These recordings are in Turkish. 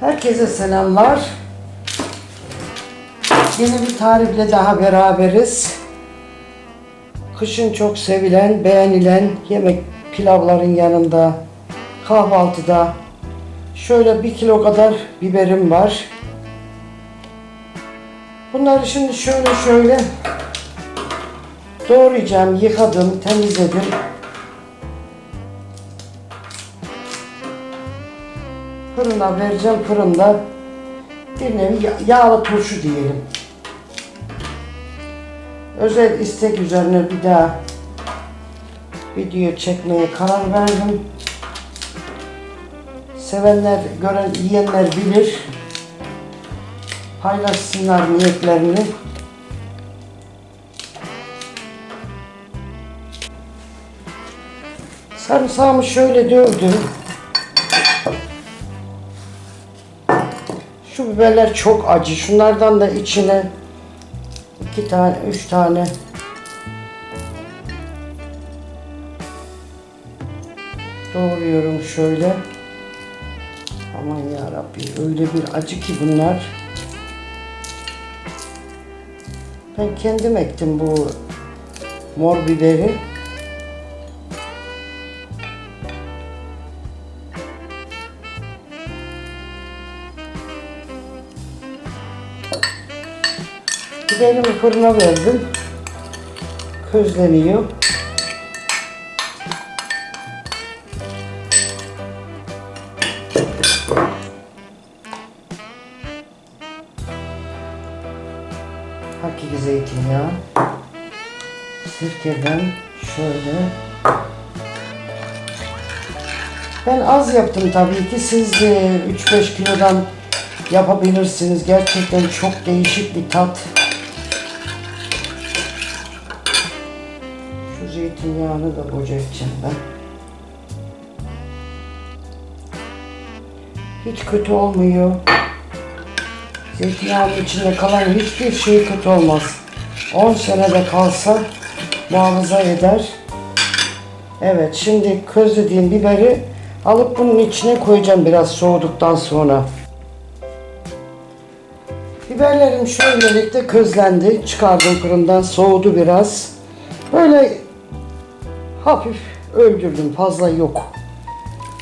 Herkese selamlar. Yeni bir tarifle daha beraberiz. Kışın çok sevilen, beğenilen yemek pilavların yanında, kahvaltıda şöyle bir kilo kadar biberim var. Bunları şimdi şöyle şöyle doğrayacağım, yıkadım, temizledim. Fırına vereceğim, fırında bir nevi ya- yağlı turşu diyelim. Özel istek üzerine bir daha video çekmeye karar verdim. Sevenler, gören, yiyenler bilir. Paylaşsınlar niyetlerini. Sarımsağımı şöyle dövdüm. Şu biberler çok acı. Şunlardan da içine iki tane, üç tane doğruyorum şöyle. Aman ya Rabbi öyle bir acı ki bunlar. Ben kendim ektim bu mor biberi. Biberimi fırına verdim. Közleniyor. Hakiki zeytinyağı. Sirkeden şöyle. Ben az yaptım tabii ki. Siz de 3-5 kilodan yapabilirsiniz. Gerçekten çok değişik bir tat. Zeytinyağını da edeceğim ben. Hiç kötü olmuyor. Zeytinyağının içinde kalan hiçbir şey kötü olmaz. 10 senede kalsa muhafaza eder. Evet şimdi közlediğim biberi alıp bunun içine koyacağım biraz soğuduktan sonra. Biberlerim şöylelikle közlendi. Çıkardım fırından soğudu biraz. Böyle hafif öldürdüm fazla yok.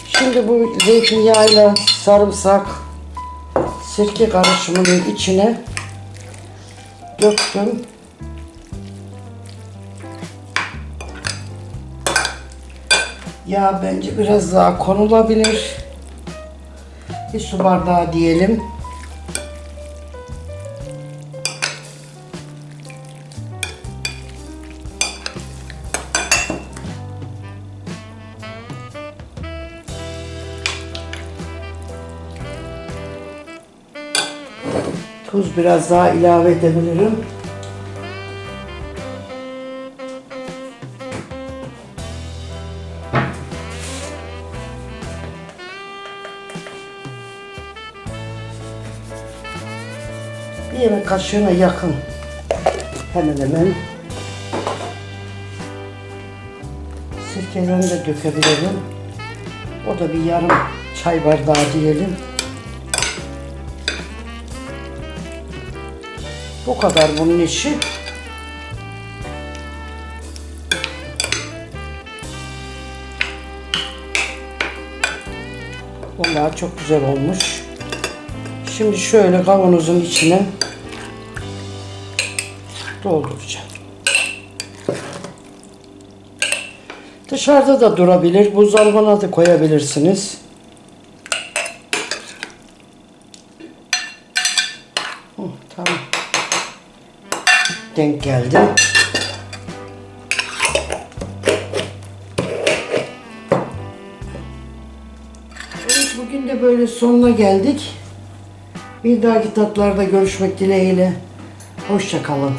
Şimdi bu zeytinyağıyla sarımsak sirke karışımının içine döktüm. Yağ bence biraz daha konulabilir. Bir su bardağı diyelim. Tuz biraz daha ilave edebilirim. Bir yemek kaşığına yakın. Hemen hemen. Sirkelerini de dökebilirim. O da bir yarım çay bardağı diyelim. Bu kadar bunun işi. Vallahi çok güzel olmuş. Şimdi şöyle kavanozun içine dolduracağım. Dışarıda da durabilir. Buzdolabına da koyabilirsiniz. Hı, tamam denk geldi. Evet bugün de böyle sonuna geldik. Bir dahaki tatlarda görüşmek dileğiyle. Hoşça kalın.